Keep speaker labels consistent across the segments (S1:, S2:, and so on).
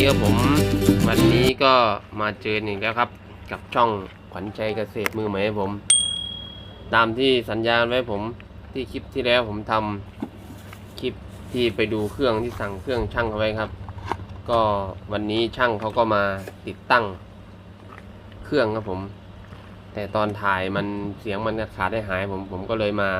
S1: ดีครับผม วันนี้ก็มาเจออีกแล้วครับ กับช่องขวัญใจเกษตรมือใหม่ผม ตามที่สัญญาณไว้ผมที่คลิปที่แล้วผมทำคลิปที่ไปดูเครื่องที่สั่งเครื่องช่างเอาไว้ครับ ก็วันนี้ช่างเขาก็มาติดตั้งเครื่องครับผม แต่ตอนถ่ายมันเสียงมันขาดได้หายผมผมก็เลยมา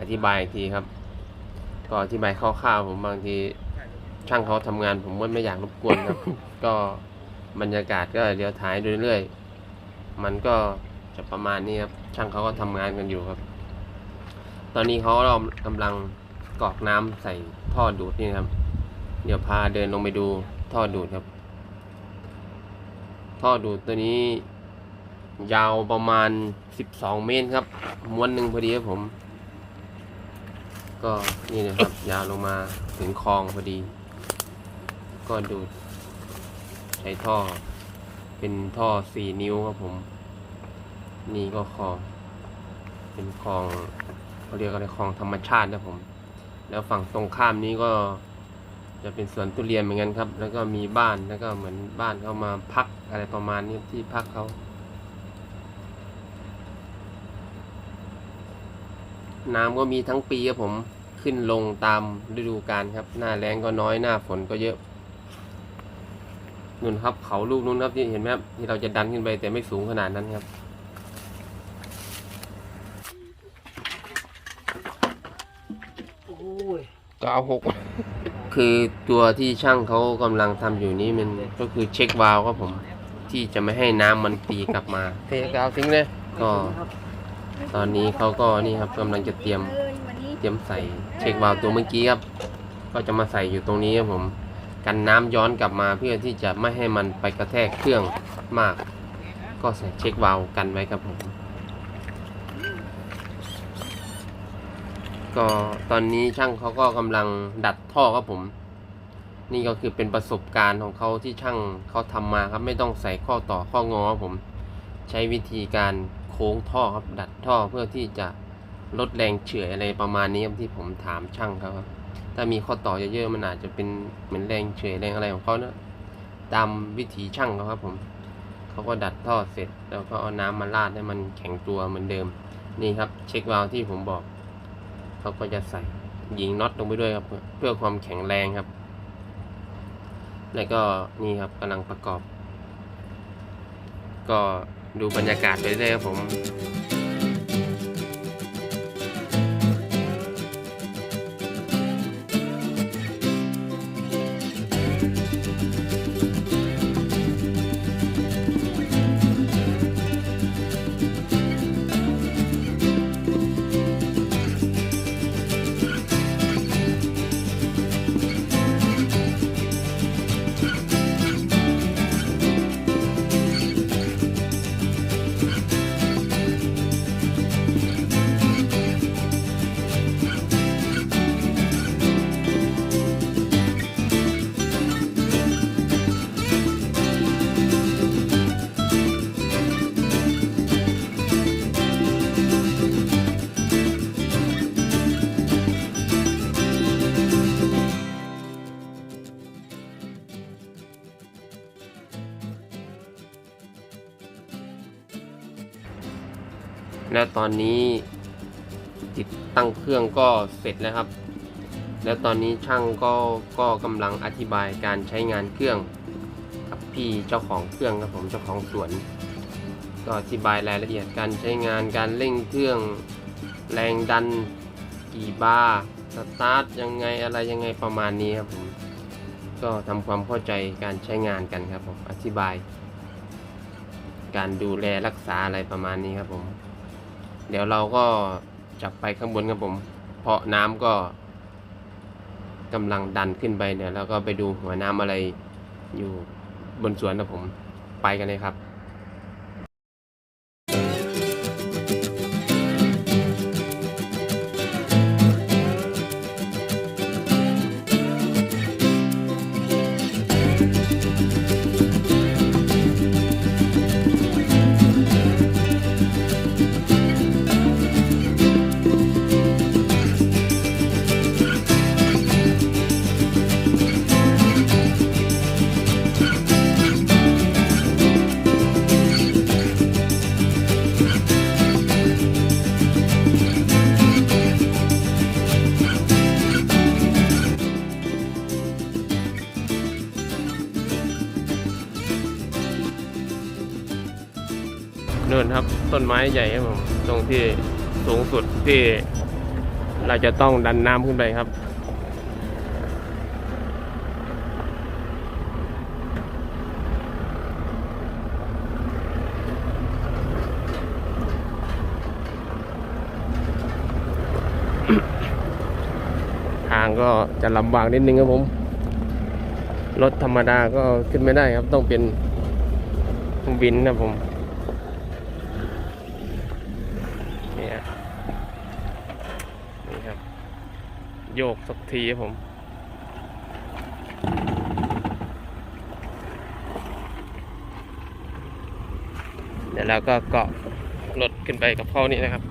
S1: อธิบายอีกทีครับ ก็อธิบายคร่าวๆผมบางที ช่างเขาทำงาน ผมก็ไม่อยากรบกวนครับ ก็บรรยากาศก็เดี๋ยวถ่ายเรื่อยๆมันก็จะประมาณนี้ครับช่างเขาก็ทำงานกันอยู่ครับ ตอนนี้เขาเรากำลังกรอกน้ำใส่ท่อดูดนี่ครับ เดี๋ยวพาเดินลงไปดูท่อดูดครับ ท่อดูดตัวนี้ยาวประมาณ 12 เมตรครับ ม้วนหนึ่งพอดีครับผม ก็นี่นะครับ ยาวลงมาถึงคลองพอดี ก็ดูด ใช้ท่อ เป็นท่อสี่นิ้วครับผม นี่ก็คลอง เป็นคลองเขาเรียกอะไรคลองธรรมชาตินะผม แล้วฝั่งตรงข้ามนี้ก็จะเป็นสวนทุเรียนเหมือนกันครับ แล้วก็มีบ้านแล้วก็เหมือนบ้านเขามาพักอะไรประมาณนี้ที่พักเขาน้ำก็มีทั้งปีครับผมขึ้นลงตามฤดูกาลครับ หน้าแรงก็น้อยหน้าฝนก็เยอะ นุ่นครับเขาลูกนู้นครับที่เห็นไหมครับที่เราจะดันขึ้นไปแต่ไม่สูงขนาดนั้นครับ
S2: โอ้ย
S1: ก็เอาหกคือตัวที่ช่างเขากำลังทำอยู่นี้มันก็คือเช็ควาล์วครับผมที่จะไม่ให้น้ำมันตีกลับมาเทกาวทิ้งเลยก็ ตอนนี้เขาก็นี่ครับกำลังจะเตรียมเตรียมใส่เช็ควาล์วตัวเมื่อกี้ครับ ก็จะมาใส่อยู่ตรงนี้ครับผม กันน้ำย้อนกลับมาเพื่อที่จะไม่ให้มันไปกระแทกเครื่องมาก ก็ใส่เช็ควาล์วกันไว้ครับผม ก็ตอนนี้ช่างเขาก็กำลังดัดท่อครับผม นี่ก็คือเป็นประสบการณ์ของเขาที่ช่างเขาทำมาครับไม่ต้องใส่ข้อต่อข้องอครับผม ใช้วิธีการโค้งท่อครับดัดท่อเพื่อที่จะลดแรงเฉื่อยอะไรประมาณนี้ครับที่ผมถามช่างเขาครับ ถ้ามีข้อต่อเยอะๆมันอาจจะเป็นเหมือนแรงเฉยแรงอะไรของเขานะตามวิธีช่างเขาครับผมเขาก็ดัดท่อเสร็จ แล้วก็เอาน้ำมาราดให้มันแข็งตัวเหมือนเดิม นี่ครับ เช็ควาล์วที่ผมบอกเขาก็จะใส่ยิงน็อตลงไปด้วยครับ เพื่อความแข็งแรงครับ แล้วก็นี่ครับกำลังประกอบ ก็ดูบรรยากาศไปเรื่อยครับผม แล้วตอนนี้ติดตั้งเครื่องก็เสร็จแล้วครับ แล้วตอนนี้ช่างก็ก็กำลังอธิบายการใช้งานเครื่องกับพี่เจ้าของเครื่องครับผมเจ้าของสวน ก็อธิบายรายละเอียดการใช้งานการเร่งเครื่องแรงดันกี่บาร์สตาร์ทยังไงอะไรยังไงประมาณนี้ครับผมก็ทำความเข้าใจการใช้งานกันครับผมอธิบาย การดูแลรักษาอะไรประมาณนี้ครับผม เดี๋ยวเราก็จับไปข้างบนครับผม เพราะน้ำก็กำลังดันขึ้นไปเนี่ยแล้วก็ไปดูหัวน้ำอะไรอยู่บนสวนนะผม ไปกันเลยครับ นู่นครับ ต้นไม้ใหญ่ครับผมตรงที่สูงสุดที่เราจะต้องดันน้ำขึ้นไปครับทางก็จะลำบากนิดนึงครับผม รถธรรมดาก็ขึ้นไม่ได้ครับ ต้องเป็นวินนะผม นี่ฮะนี่ครับ โยกสักทีครับผมเดี๋ยวเราก็เกาะรถขึ้นไปกับเขานี่นะครับ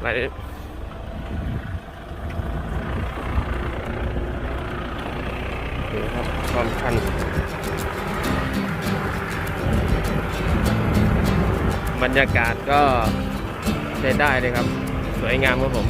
S1: ไปดูครับความชันบรรยากาศก็ ช้ได้เลยครับ สวยงามครับผม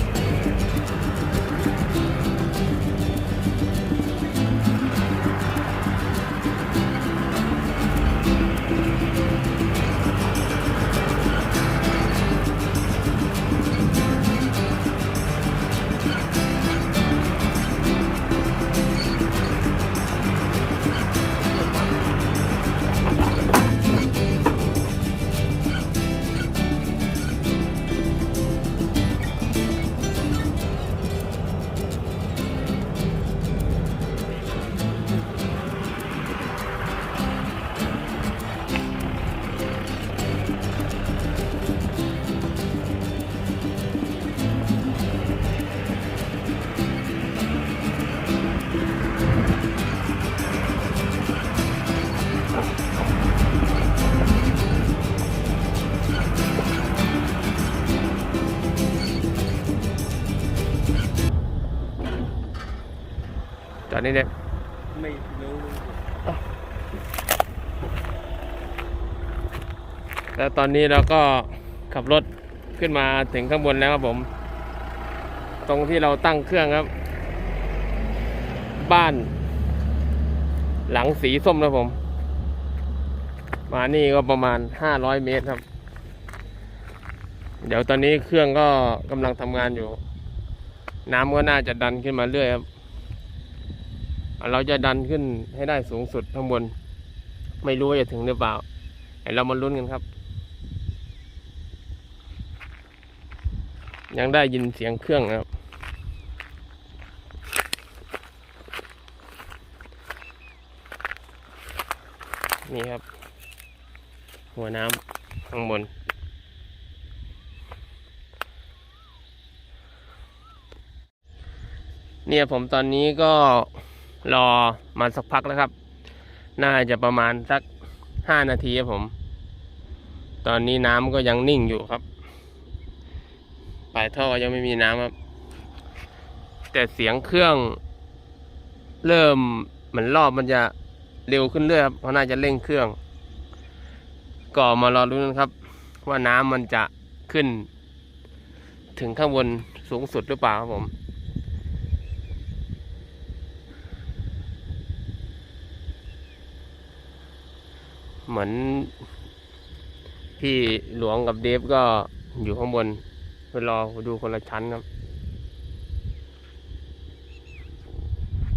S1: นี่เนี่ย
S2: ไม่รู้
S1: แล้วตอนนี้เราก็ขับรถขึ้นมาถึงข้างบนแล้วครับผม ตรงที่เราตั้งเครื่องครับ บ้าน หลังสีส้มนะผม มานี่ก็ประมาณห้าร้อยเมตรครับ เดี๋ยวตอนนี้เครื่องก็กำลังทำงานอยู่ น้ำก็น่าจะดันขึ้นมาเรื่อยครับ เราจะดันขึ้นให้ได้สูงสุดข้างบน ไม่รู้ว่าจะถึงหรือเปล่าเดี๋ยวเรามาลุ้นกันครับ ยังได้ยินเสียงเครื่องนะครับนี่ครับ หัวน้ำข้างบน เนี่ยผมตอนนี้ก็ รอมาสักพักแล้วครับ น่าจะประมาณสักห้านาทีครับผม ตอนนี้น้ำก็ยังนิ่งอยู่ครับ ปลายท่อยังไม่มีน้ำครับ แต่เสียงเครื่อง เริ่มเหมือนรอบมันจะเร็วขึ้นเรื่อยครับเพราะน่าจะเร่งเครื่อง ก็มารอรุ้นครับ ว่าน้ำมันจะขึ้น ถึงข้างบนสูงสุดหรือเปล่าครับผม เหมือน พี่หลวงกับเดฟก็อยู่ข้างบนไปรอดูคนละชั้นครับ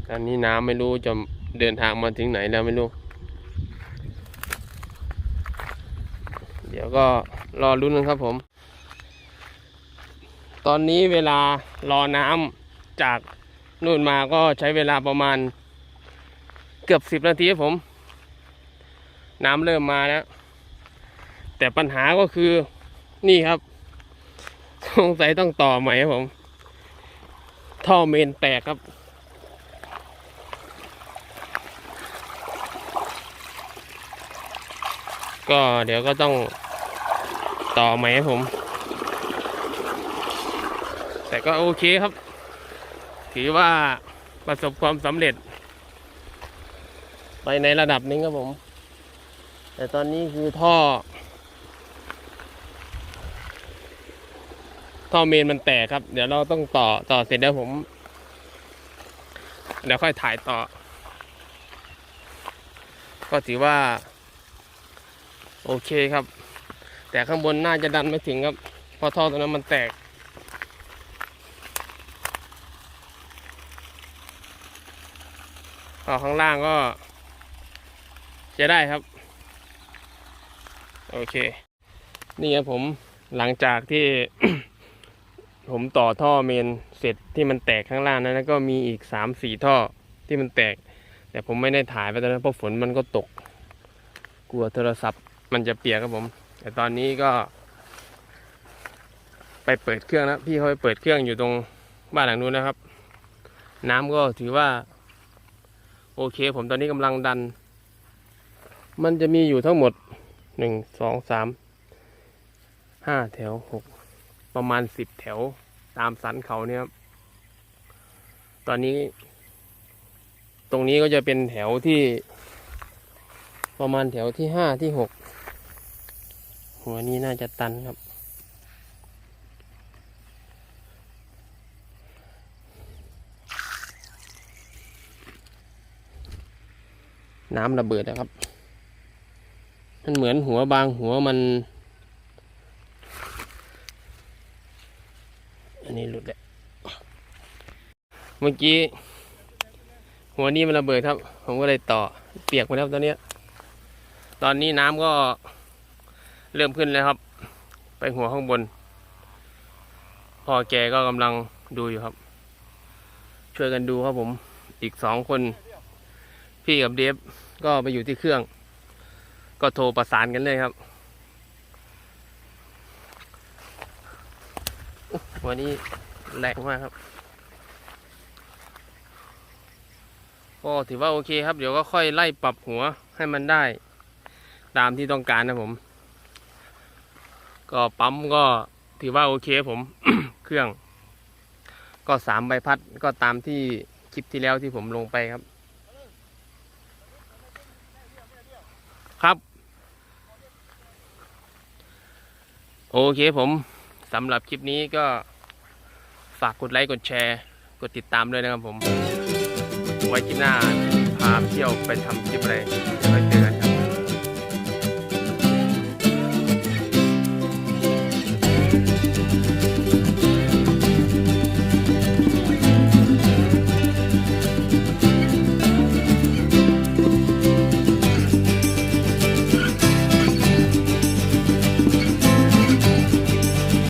S1: อันนี้น้ำไม่รู้จะเดินทางมาถึงไหนแล้วไม่รู้ เดี๋ยวก็รอรุ้นนะครับผม ตอนนี้เวลารอน้ำจากนู่นมาก็ใช้เวลาประมาณเกือบสิบนาทีครับผม น้ำเริ่มมาแล้ว แต่ปัญหาก็คือนี่ครับสงสัยต้องต่อใหม่ครับผม ท่อเมนแตกครับ ก็เดี๋ยวก็ต้องต่อใหม่ครับผม แต่ก็โอเคครับ ถือว่าประสบความสำเร็จ ไปในระดับนึงครับผม แต่ตอนนี้คือท่อ ท่อเมนมันแตกครับ เดี๋ยวเราต้องต่อต่อเสร็จแล้วผม เดี๋ยวค่อยถ่ายต่อ ก็ถือว่า โอเคครับ แต่ข้างบนน่าจะดันไม่ถึงครับเพราะท่อตัวนั้นมันแตกข้างล่างก็ใช้ได้ครับ โอเค นี่ครับผมหลังจากที่ ผมต่อท่อเมนเสร็จที่มันแตกข้างล่างนั้นแล้วก็มีอีกสามสี่ท่อที่มันแตก แต่ผมไม่ได้ถ่ายไปตอนนั้นเพราะฝนมันก็ตก กลัวโทรศัพท์มันจะเปียกครับผม แต่ตอนนี้ก็ ไปเปิดเครื่องนะพี่เขาไปเปิดเครื่องอยู่ตรงบ้านหลังนู้นนะครับ น้ำก็ถือว่า โอเค ผมตอนนี้กำลังดัน มันจะมีอยู่ทั้งหมด หนึ่งสองสามห้าแถวหกประมาณสิบแถวตามสันเขาเนี่ยครับตอนนี้ ตรงนี้ก็จะเป็นแถวที่ ประมาณแถวที่ห้าที่หกหัวนี้น่าจะตันครับ น้ำระเบิดนะครับ มันเหมือนหัวบางหัวมัน อันนี้หลุดแล้วเมื่อกี้ หัวนี้มันระเบิดครับ ผมก็เลยต่อ เปียกหมดแล้วตอนนี้ ตอนนี้น้ำก็เริ่มขึ้นแล้วครับ ไปหัวข้างบน พ่อแกก็กำลังดูอยู่ครับ ช่วยกันดูครับผม อีกสองคน พี่กับเดฟก็ไปอยู่ที่เครื่อง ก็โทรประสานกันเลยครับ วันนี้แรงมากครับ ก็ถือว่าโอเคครับ เดี๋ยวก็ค่อยไล่ปรับหัวให้มันได้ ตามที่ต้องการนะผม ก็ปั๊มก็ถือว่าโอเคผมเครื่อง ก็สามใบพัดก็ตามที่คลิปที่แล้วที่ผมลงไปครับ โอเคผมสำหรับคลิปนี้ก็ฝากกดไลค์กดแชร์ กดติดตามด้วยนะครับผม ไว้คลิปหน้าพาเที่ยวไปทำคลิปอะไรไปเจอกัน